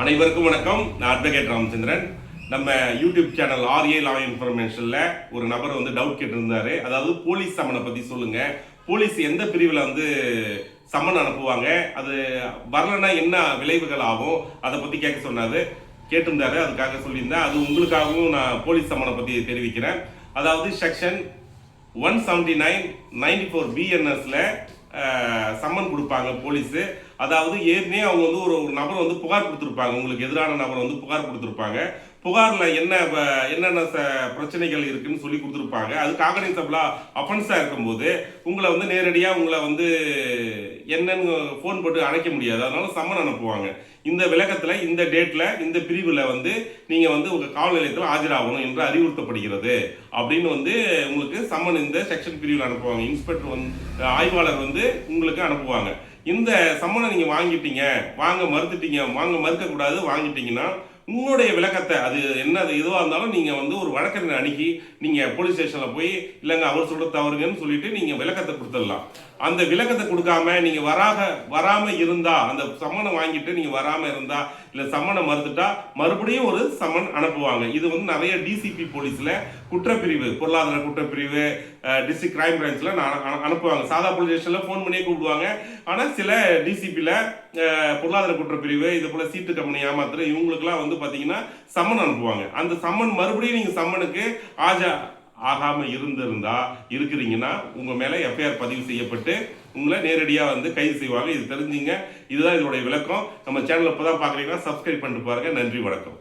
அனைவருக்கும் வணக்கம். நான் அட்வொகேட் ராமச்சந்திரன். நம்ம YouTube channel R A law இன்ஃபர்மேஷனில் ஒரு நபர் வந்து டவுட் கேட்டிருந்தாரு. அதாவது போலீஸ் சம்மனை பற்றி சொல்லுங்க. போலீஸ் எந்த பிரிவில் வந்து சம்மன் அனுப்புவாங்க? அது வரலன்னா என்ன விளைவுகள் ஆகும்? அதை பற்றி கேட்க சொன்னாரு. கேட்டிருந்தாரு அதுக்காக சொல்லியிருந்தேன். அது உங்களுக்காகவும் நான் போலீஸ் சம்மனை பற்றி தெரிவிக்கிறேன். அதாவது section one seventy nine ninety four பிஎன்எஸில் summon கொடுப்பாங்க போலீஸு. அதாவது ஏற்கனவே அவங்க வந்து ஒரு ஒரு நபர் வந்து புகார் கொடுத்துருப்பாங்க. உங்களுக்கு எதிரான நபர் வந்து புகார் கொடுத்துருப்பாங்க. புகாரில் என்ன வ- என்னென்ன ச பிரச்சனைகள் இருக்குன்னு சொல்லி கொடுத்துருப்பாங்க. அது காகனிசபிளா அஃபென்ஸாக இருக்கும்போது உங்களை வந்து நேரடியாக உங்களை வந்து என்னன்னு ஃபோன் போட்டு அழைக்க முடியாது. அதனால சம்மன் அனுப்புவாங்க. இந்த விளக்கத்தில் இந்த டேட்டில் இந்த பிரிவில் வந்து நீங்கள் வந்து உங்கள் காவல் நிலையத்தில் ஆஜராகணும் என்று அறிவுறுத்தப்படுகிறது. அப்படின்னு வந்து உங்களுக்கு சம்மன் இந்த செக்ஷன் பிரிவில் அனுப்புவாங்க. இன்ஸ்பெக்டர் வந்து ஆய்வாளர் வந்து உங்களுக்கு அனுப்புவாங்க. இந்த சம்மனை நீங்கள் வாங்கிட்டீங்க வாங்க மறுத்துட்டீங்க வாங்க மறுக்கக்கூடாது வாங்கிட்டீங்கன்னா உங்களுடைய விளக்கத்தை அது என்னது எதுவாக இருந்தாலும் நீங்கள் வந்து ஒரு வழக்கறிஞர் அணுகி நீங்கள் போலீஸ் ஸ்டேஷனில் போய் இல்லைங்க அவர் சொல்ல தவறுங்கன்னு சொல்லிட்டு நீங்கள் விளக்கத்தை கொடுத்துடலாம். அந்த விளக்கத்தை கொடுக்காம நீங்கள் வராக வராமல் இருந்தா அந்த சம்மனை வாங்கிட்டு நீங்கள் வராமல் இருந்தா இல்லை சம்மனை மறுத்துட்டா மறுபடியும் ஒரு சம்மன் அனுப்புவாங்க. இது வந்து நிறைய டிசிபி போலீஸில் குற்றப்பிரிவு பொருளாதார குற்றப்பிரிவு டிஸ்ட்ரிக்ட் கிரைம் பிரான்ச்சில் அனுப்புவாங்க. சாதா போலீஸ் ஸ்டேஷனில் ஃபோன் பண்ணியே கூப்பிடுவாங்க. ஆனால் சில டிசிபியில் பொருளாதார குற்றப்பிரிவு இது போல சீட்டு கம்பெனி ஏமாத்துற இவங்களுக்குலாம் வந்து பார்த்தீங்கன்னா சம்மன் அனுப்புவாங்க. அந்த சம்மன் மறுபடியும் நீங்கள் சம்மனுக்கு ஆஜா ஆகாமல் இருந்திருந்தா இருக்கிறீங்கன்னா உங்கள் மேலே எஃப்ஐஆர் பதிவு செய்யப்பட்டு உங்களை நேரடியாக வந்து கைது செய்வாங்க. இது தெரிஞ்சுங்க. இதுதான் இதனுடைய விளக்கம். நம்ம சேனல் இப்போ தான் பார்க்குறீங்கன்னா சப்ஸ்கிரைப் பண்ணிட்டு பாருங்கள் நன்றி வணக்கம்.